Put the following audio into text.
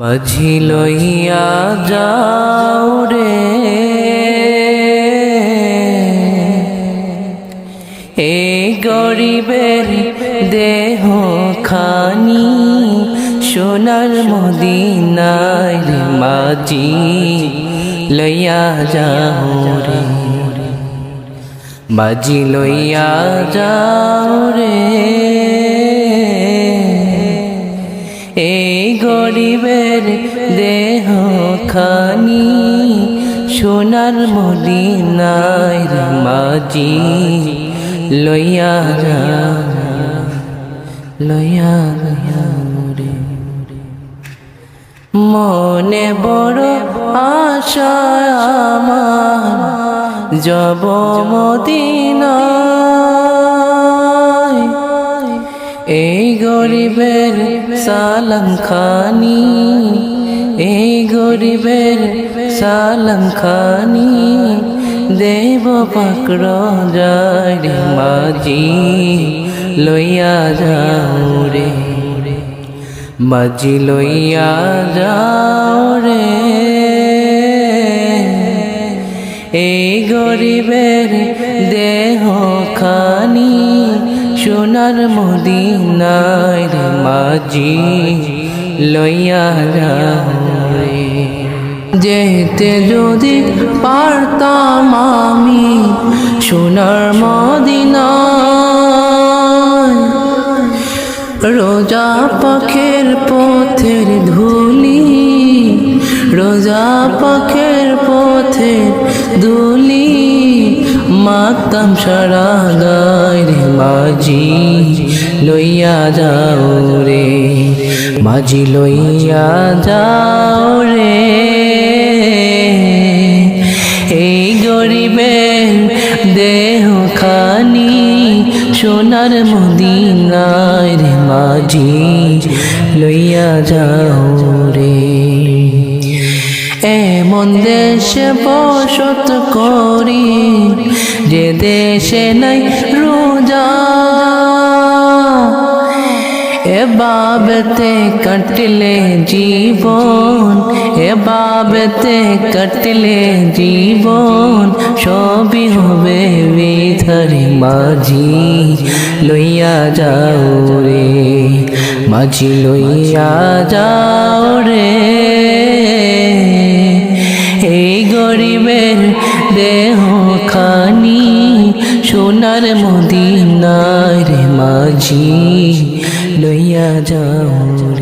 মাঝি লইয়া যাও রে। এই গরিবের দেহ খানি সোনার মদিনায় রে মাঝি লইয়া যাও রে। মাঝি লইয়া যাও রে। এই গরিবের দেহ খানি সোনার মদিনায় মাঝি লইয়া যাও লইয়া মনে বড় আশা আমার যাব মদিনায়। এই গরিবের সালাম খানি এই গরিবের সালাম খানি দেব পাকড় যায় মাঝি, লইয়া যাও রে। মাঝি লইয়া যাও রে। এই গরিবের দেহ খানি সোনার মদিনায় রে মাঝি, লইয়া যেতে যদি পারতাম আমি সোনার মদিনায়, রোজা পাখের পথের ধুলি, রোজা পাখের পথের ধুলি মাতাম সারা গায় রে মাঝি, লইয়া যাও রে। মাঝি, লইয়া যাও রে। এই গরিবের দেহ খানি সোনার মদিনায় রে মাঝি, লইয়া যাও রে। এমন দেশে বসত করি যে দেশে নাই রোজা, এ বাবতে কাটলে জীবন, এ বাবতে কাটলে জীবন, সবই হবে বিধারে মাঝি। লইয়া যাও রে, মাঝি লইয়া যাও রে। এই গরিবের দেহ খানি সোনার মদিনার মাঝি লইয়া যাও।